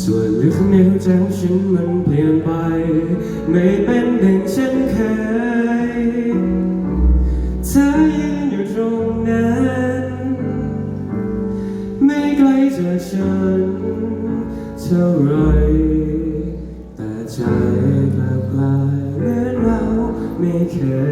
ส่วนลึกในหัวใจของฉันมันเปลี่ยนไป ไม่เป็นดังฉันเคยเธอยืนอยู่ตรงนั้น ไม่ไกลจากฉันเท่าไร แต่ใจกลับกลายเหมือนเราไม่เคย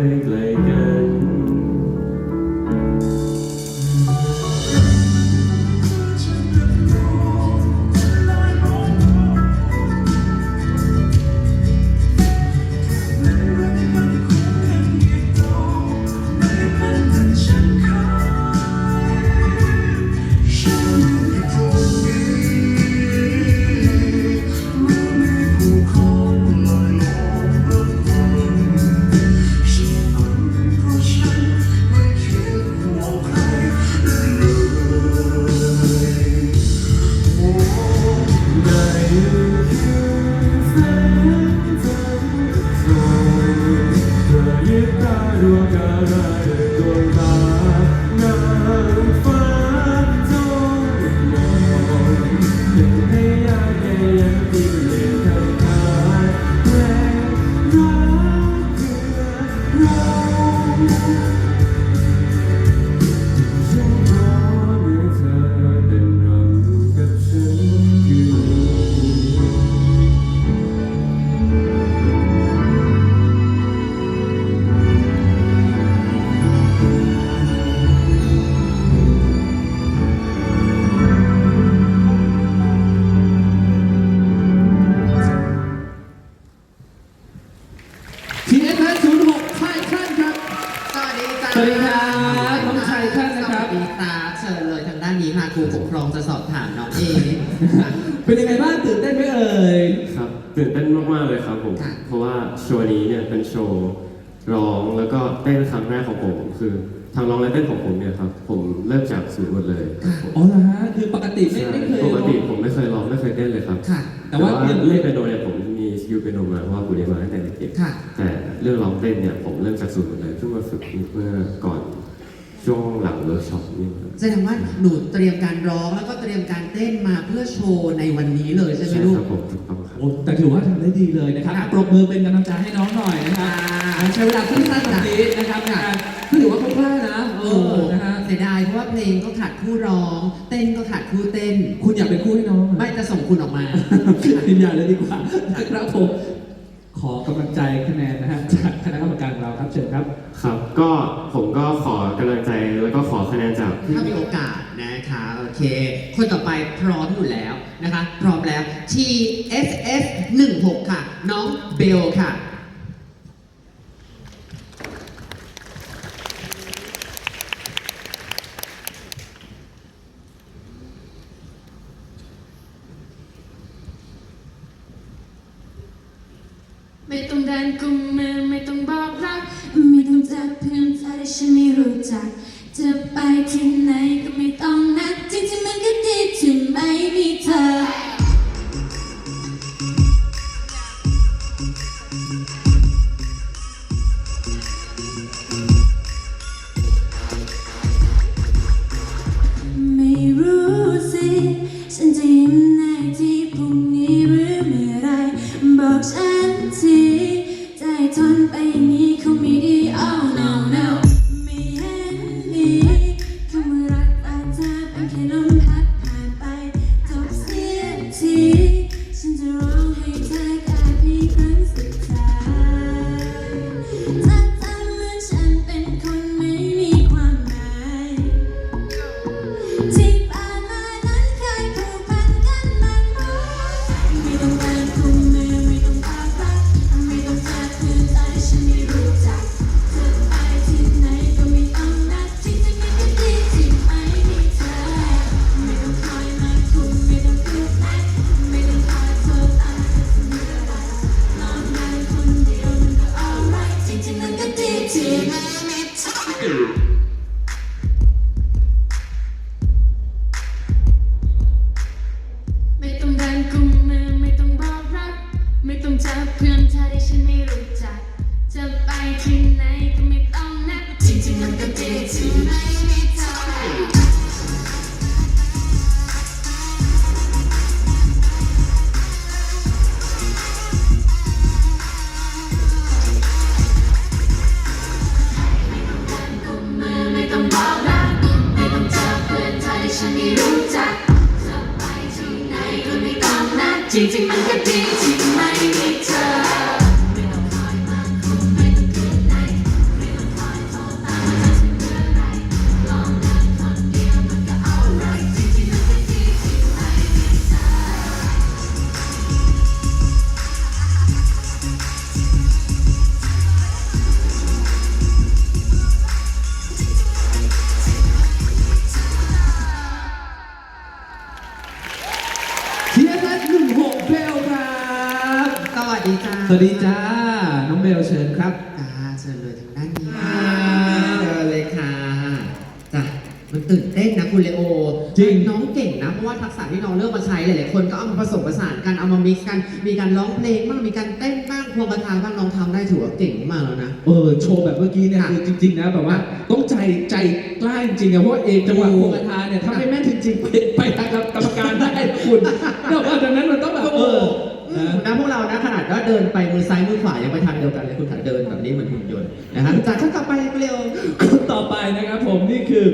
เลยครับผมค่ะเพราะว่าโชว์นี้เนี่ยเป็นโชว์ร้องแล้วก็เต้นครั้งแรกของผมคือทางร้องและเต้นของผมเนี่ยครับผมเริ่มจากศูนย์หมดเลยครับผมอ๋อเหรอฮะคือปกติไม่ใช่ไม่เคยปกติร้องผมไม่เคยร้องไม่เคยเต้นเลยครับ ค่ะ แต่ว่าเล่นเปียโนเนี่ยผมมีสกิลเปียโนมาเพราะว่าผมเรียนมาตั้งแต่เด็กๆค่ะแต่เรื่องร้องเต้นเนี่ยผมเริ่มจากศูนย์หมดเลยเพิ่งมาฝึกเมื่อก่อน ช่วงหลังเวิร์กช็อปนี่ครับ แสดงว่าหนูเตรียมการร้องแล้วก็เตรียมการเต้นมาเพื่อโชว์ในวันนี้เลยใช่ไหมใช่ลูคกรับผมถูกต้องครับ โอ้แต่ถือว่าทำได้ดีเลยนะครับครับปรบมือเป็นกำลังใจให้น้องหน่อยนะครับค่ะใช้เวลาสั้นๆแบบนี้นะครับในการก็ถือว่าคล่องๆนะเอโอ้อนะฮะเสียดายเพราะว่าเพลงก็ขาดคู่ร้อง เต้นก็ขาดคู่เต้น คุณอยากเป็นคู่ให้น้องเหรอไม่จะส่งคุณออกมา ยืนยันเลยดีกว่าครับผมข อกำลังใจคะแนนนะฮะจากคณะกรรมการเราครับเชิญครับ ครับก็ผมก็ขอกำลังใจแล้วก็ขอคะแนนจากพี่ถ้ามีโอกาสนะคะโอเค คนต่อไปพร้อมอยู่แล้วนะคะ พร้อมแล้ว T S S 1 6ค่ะ น้องเบลค่ะ ไม่ต้อง เดินกุมมือไม่ต้องบอกรัก ไม่ต้องจับเพื่อนเธอที่ฉันไม่รู้จัก จะไปที่ไหนก็ไม่ต้อง 1990. ตื่นเต้นนะคุณเลโอจริงน้องเก่งนะ เพราะว่าทักษะที่น้องเลือกมาใช้หลายๆคนก็เอามาผสมผสานกันเอามามิกซ์กัน มีการร้องเพลงบ้างมีการเต้นบ้างพวงประทานบ้างน้องทำได้ถือว่าเก่งมากๆแล้วนะเออโชว์แบบเมื่อกี้เนี่ยค่ะคือจริง ๆ นะแบบว่าต้องใจใจกล้าจริงๆอะเพราะว่าเอกจังหวะถูโคกกระทาเนี่ยถ้าไม่แม่นจริง ๆ ไปไปทางกรรมการได้นะคุณนอกจากนั้นมันต้องแบบเอออืมนะนะพวกเรานะขนาดว่าเดินไปมือซ้ายมือขวายังไปทางเดียวกันเลยคุณขาเดินแบบนี้เหมือนหุ่นยนต์นะครับจากขั้นต่อไปคุณเลโอคนต่อไปนะครับผมนี่คือ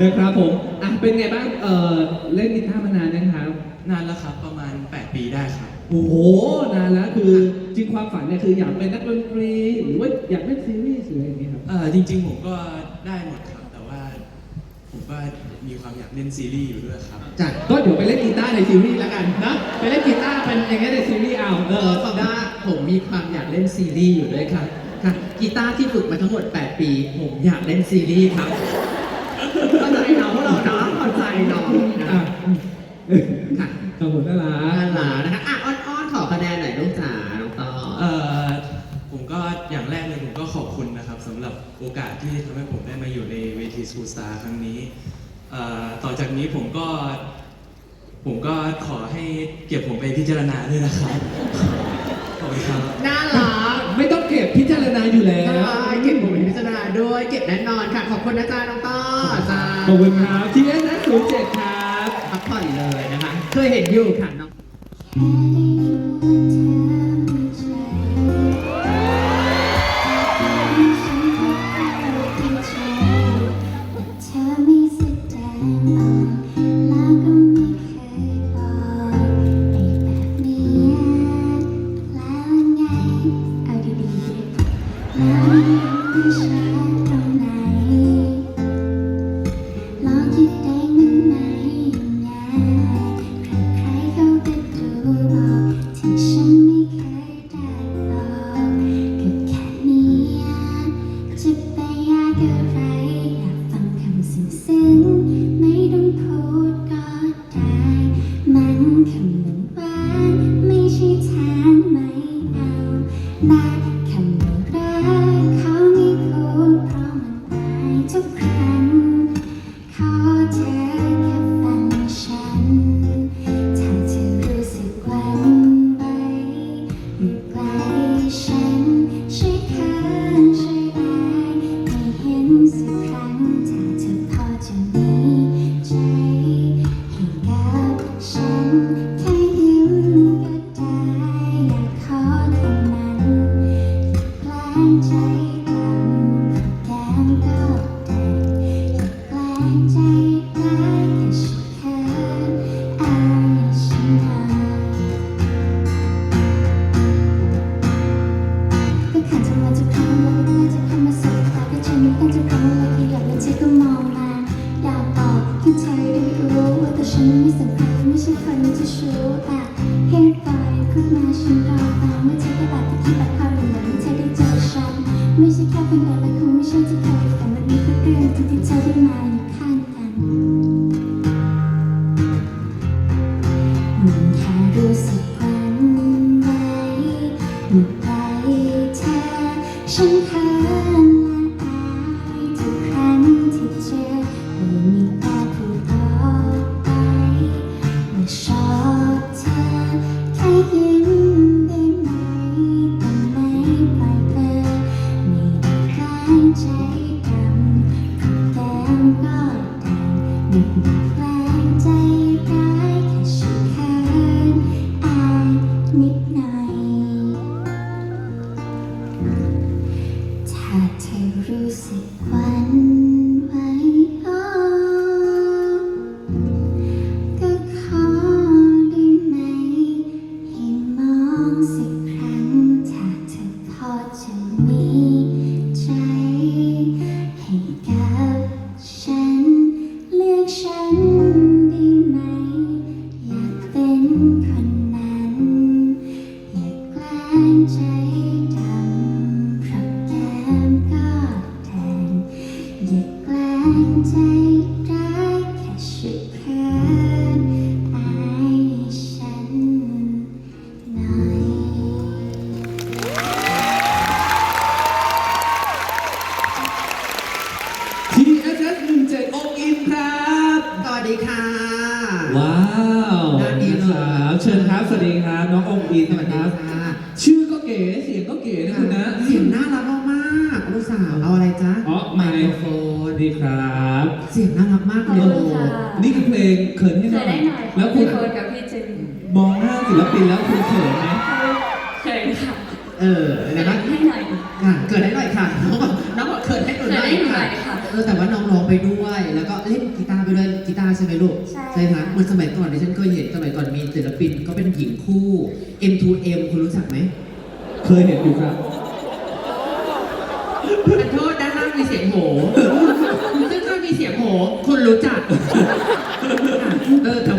นะครับผมอะเป็นไงบ้างเอ่อเล่นกีตาร์มานานนะครับนานแล้วครับประมาณ 8 ปีได้ครับ โอ้โหนานแล้วคือจริงความฝันเนี่ยคืออยากเป็นนักดนตรีหรือว่าอยากเล่นซีรีส์หรืออะไรอย่างเงี้ยครับเอ่อจริง ๆ ผมก็ได้หมดครับแต่ว่าผมก็มีความอยากเล่นซีรีส์อยู่ด้วยครับจ้ะก็เดี๋ยวไปเล่นกีตาร์ในซีรีส์แล้วกันนะไปเล่นกีตาร์เป็นอย่างเงี้ยในซีรีส์เอาเอเอออฟังได้ผมมีความอยากเล่นซีรีส์อยู่ด้วยค่ะค่ะกีตาร์ที่ฝึกมาทั้งหมด 8 ปี ผมอยากเล่นซีรีส์ครับ น้องนะอะค่ะขอบคุณน่ารัน่ากรักนะคะอะอ้อนๆขอคะแนนหน่อยลูกจ๋าน้องต่อเอ่อผมก็อย่างแรกเลยผมก็ขอบคุณนะครับสำหรับโอกาสที่ทำให้ผมได้มาอยู่ในเวทีซูสตาร์ครั้งนี้เอ่อต่อจากนี้ผมก็ ผมก็ขอให้เก็บผมไปพิจารณาด้วยนะครับขอบคุณครับ น่ารักไม่ต้องเก็บพิจารณาอยู่แล้วใช่เก็บผมเป็นพิจารณาด้วย เก็บแน่นอนค่ะ ขอบคุณนะจ๊ะน้องต้อจ้า ขอบคุณครับทีเอสนะศูนย์เจ็ดครับพักผ่อนเลยนะคะ เคยเห็นอยู่ค่ะน้อง คัญไ มองหน้าศิลปินแล้วคุณเขินไหมเคยค่ะเออนะคะให้หน่อยค่ะเกิดได้หน่อยค่ะน้องบอกน้องบอกเกิดให้หนูหน่อยเกิดให้หนูหน่ค่ะอยค่ะเออแต่ว่าน้องร้องไปด้วย แล้วก็เล่นกีตาร์ไปด้วยกีตาร์ใช่ไหมลูกใช่ไหมเหมือนสมัยก่อนที่ฉันเคยเห็นสมัยก่อนมีศิลปินก็เป็นหญิงคู่ M2M คุณรู้จักไหม เคยเห็นอยู่ครับ ขอโทษด้านล่างมีเสียงโหซึ่งถ้ามีเสียงโหคุณรู้จัก เออแต่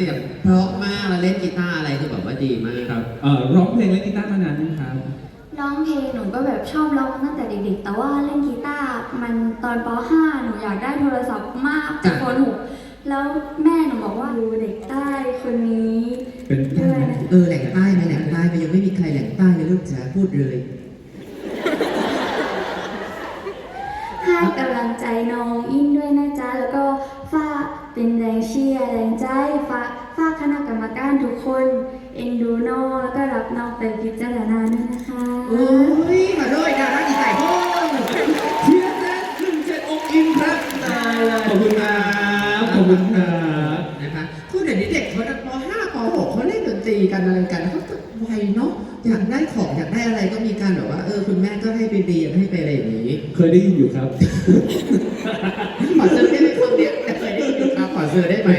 สียงเพราะมากแล้วเล่นกีตาร์อะไรคือแบบว่าดีมากครับเอ่อร้องเพลงเล่นกีตาร์มานานยังครับร้องเพลงหนูก็แบบชอบร้องตั้งแต่เด็กๆ แต่ว่าเล่นกีตาร์มันตอนป .5 หนูอยากได้โทรศัพท์มากจ้ะโฟนหกแล้วแม่หนูบอกว่าดูเด็กใต้คนนี้เป็นด้วยนะ เออแหล่งใต้ไหมแหล่งใต้มันยังไม่มีใครแหล่งใต้เลยลูกจ๋าพูดเลย คนเอ็นดูน้องแล้วก็รับน้องไปพิจารณาด้วยนะคะโอ้ยมาด้วยดาราดีใจโอ้ยเทียนแดนหนึ่งเจ็ดองค์อินครับตายเลยขอบคุณครับขอบคุณครับนะคะคือเดี๋ยวนี้เด็กเขาป .5 ป .6 เขาเล่นดนตรีกันอะไรกันเขาก็ไวเนาะอยากได้ของอยากได้อะไรก็มีการแบบว่าเออคุณแม่ก็ให้ไปเรียนให้ไปอะไรอย่างนี้เคยได้ยินอยู่ครับขอซื้อได้ไหมคำเดียวแต่เคยได้ยินอยู่ครับขอซื้อได้ไหม